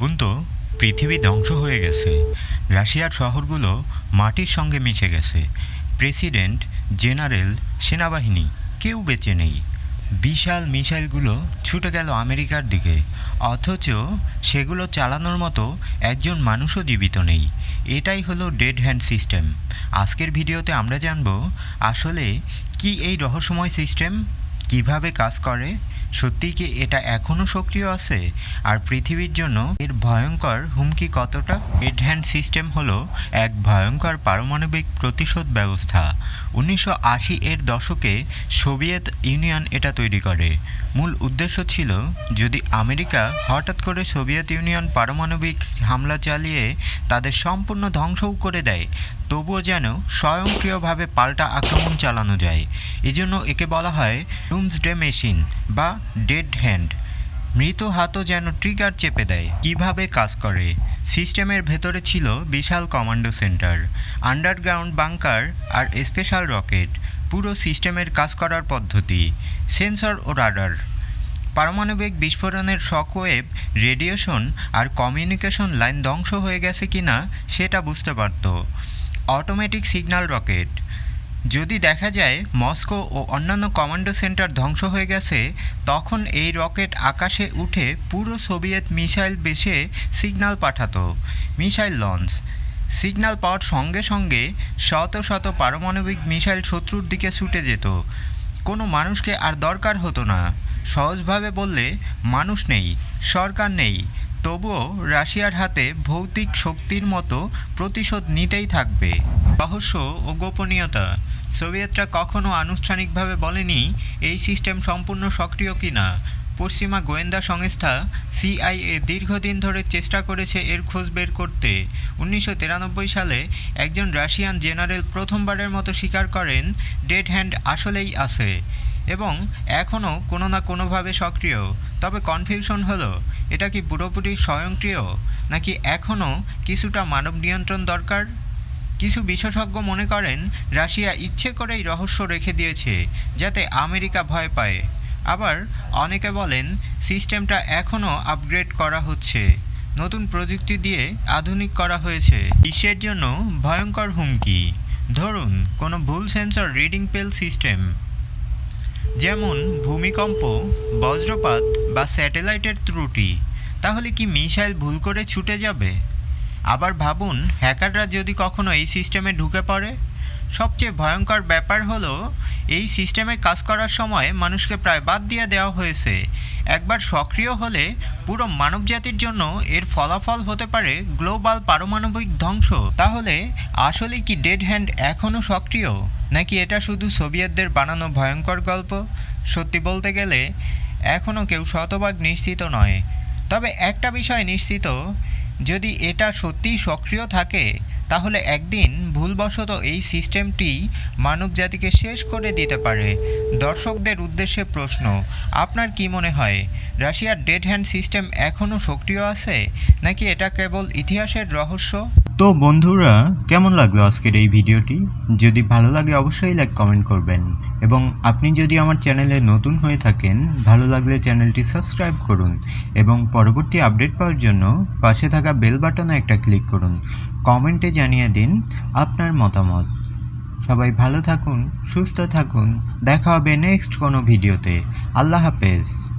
ভাবুন তো, পৃথিবী ধ্বংস হয়ে গেছে। রাশিয়ার শহরগুলো মাটির সঙ্গে মিশে গেছে। প্রেসিডেন্ট, জেনারেল, সেনাবাহিনী, কেউ বেঁচে নেই। বিশাল মিসাইলগুলো ছুটে গেল আমেরিকার দিকে। অথচ সেগুলো চালানোর মতো একজন মানুষও জীবিত নেই। এটাই হলো ডেড হ্যান্ড সিস্টেম। আজকের ভিডিওতে আমরা জানব, আসলে কি এই রহস্যময় সিস্টেম কীভাবে কাজ করে? সত্যিই কি এটা এখনও সক্রিয় আছে? আর পৃথিবীর জন্য এর ভয়ঙ্কর হুমকি কতটা? ডেড হ্যান্ড সিস্টেম হলো এক ভয়ঙ্কর পারমাণবিক প্রতিশোধ ব্যবস্থা। উনিশশো আশি এর দশকে সোভিয়েত ইউনিয়ন এটা তৈরি করে। মূল উদ্দেশ্য ছিল যদি আমেরিকা হঠাৎ করে সোভিয়েত ইউনিয়ন পারমাণবিক হামলা চালিয়ে তাদের সম্পূর্ণ ধ্বংসও করে দেয় তবুও যেন স্বয়ংক্রিয়ভাবে পাল্টা আক্রমণ চালানো যায়। এজন্য একে বলা হয় ডে মেশিন বা ডেড হ্যান্ড। মৃত হাতও যেন ট্রিগার চেপে দেয়। কীভাবে কাজ করে? সিস্টেমের ভেতরে ছিল বিশাল কমান্ডো সেন্টার, আন্ডারগ্রাউন্ড বাংকার আর স্পেশাল রকেট। পুরো সিস্টেমের কাজ করার পদ্ধতি, সেন্সর ও রাডার। পারমাণবিক বিস্ফোরণের শকওয়েভ রেডিয়েশন আর কমিউনিকেশন লাইন ধ্বংস হয়ে গেছে কিনা সেটা বুঝতে পারত। অটোমেটিক সিগন্যাল রকেট যদি দেখা যায় মস্কো ও অন্যান্য কমান্ডো সেন্টার ধ্বংস হয়ে গেছে, তখন এই রকেট আকাশে উঠে পুরো সোভিয়েত মিসাইল বেশে সিগন্যাল পাঠাতো, মিসাইল লঞ্চ সিগন্যাল পাওয়ার সঙ্গে সঙ্গে শত শত পারমাণবিক মিসাইল শত্রুর দিকে ছুটে যেত। কোনো মানুষকে আর দরকার হতো না। সহজভাবে বললে, মানুষ নেই, সরকার নেই। তবুও রাশিয়ার হাতে ভৌতিক শক্তির মতো প্রতিশোধ নিতেই থাকবে। রহস্য ও গোপনীয়তা। সোভিয়েতরা কখনো আনুষ্ঠানিকভাবে বলেনি এই সিস্টেম সম্পূর্ণ সক্রিয় কিনা। পশ্চিমা গোয়েন্দা সংস্থা সিআইএ দীর্ঘদিন ধরে চেষ্টা করেছে এর খোঁজ বের করতে। উনিশশো তিরানব্বই সালে একজন রাশিয়ান জেনারেল প্রথমবারের মতো স্বীকার করেন, ডেড হ্যান্ড আসলেই আছে। এবং এখনও কোনো না কোনোভাবে সক্রিয়। তবে কনফিউশন হলো, এটা কি পুরোপুরি স্বয়ংক্রিয়, নাকি এখনও কিছুটা মানব নিয়ন্ত্রণ দরকার? কিছু বিশেষজ্ঞ মনে করেন, রাশিয়া ইচ্ছে করেই রহস্য রেখে দিয়েছে, যাতে আমেরিকা ভয় পায়। আবার অনেকে বলেন, সিস্টেমটা এখনও আপগ্রেড করা হচ্ছে, নতুন প্রযুক্তি দিয়ে আধুনিক করা হয়েছে। বিশ্বের জন্য ভয়ঙ্কর হুমকি। ধরুন, কোনো ভুল সেন্সর রিডিং পেল সিস্টেম। যেমন ভূমিকম্প, বজ্রপাত বা স্যাটেলাইটের ত্রুটি, তাহলে কি মিসাইল ভুল করে ছুটে যাবে? আবার ভাবুন, হ্যাকাররা যদি কখনো এই সিস্টেমে ঢুকে পড়ে? সবচেয়ে ভয়ঙ্কর ব্যাপার হলো, এই সিস্টেমে কাজ করার সময় মানুষকে প্রায় বাদ দিয়ে দেওয়া হয়েছে। একবার সক্রিয় হলে পুরো মানবজাতির জন্য এর ফলাফল হতে পারে গ্লোবাল পারমাণবিক ধ্বংস। তাহলে আসলে কি ডেড হ্যান্ড এখনও সক্রিয়? নাকি এটা শুধু সোভিয়েতদের বানানো ভয়ঙ্কর গল্প? সত্যি বলতে গেলে এখনও কেউ শতভাগ নিশ্চিত নয়। তবে একটা বিষয় নিশ্চিত, যদি এটা সত্যিই সক্রিয় থাকে তাহলে একদিন ভুলবশত এই সিস্টেমটি মানবজাতিকে শেষ করে দিতে পারে। দর্শকদের উদ্দেশ্যে প্রশ্ন, আপনার কি মনে হয়, রাশিয়ার ডেড হ্যান্ড সিস্টেম এখনও সক্রিয় আছে, নাকি এটা কেবল ইতিহাসের রহস্য? তো বন্ধুরা, কেমন লাগল আজকের এই ভিডিওটি? যদি ভালো লাগে অবশ্যই লাইক, কমেন্ট করবেন। এবং আপনি যদি আমার চ্যানেলে নতুন হয়ে থাকেন, ভালো লাগলে চ্যানেলটি সাবস্ক্রাইব করুন এবং পরবর্তী আপডেট পাওয়ার জন্য পাশে থাকা বেল বাটনে একটা ক্লিক করুন। কমেন্টে জানিয়ে দিন আপনার মতামত। সবাই ভালো থাকুন, সুস্থ থাকুন। দেখা হবে নেক্সট কোনো ভিডিওতে আল্লাহ হাফেজ।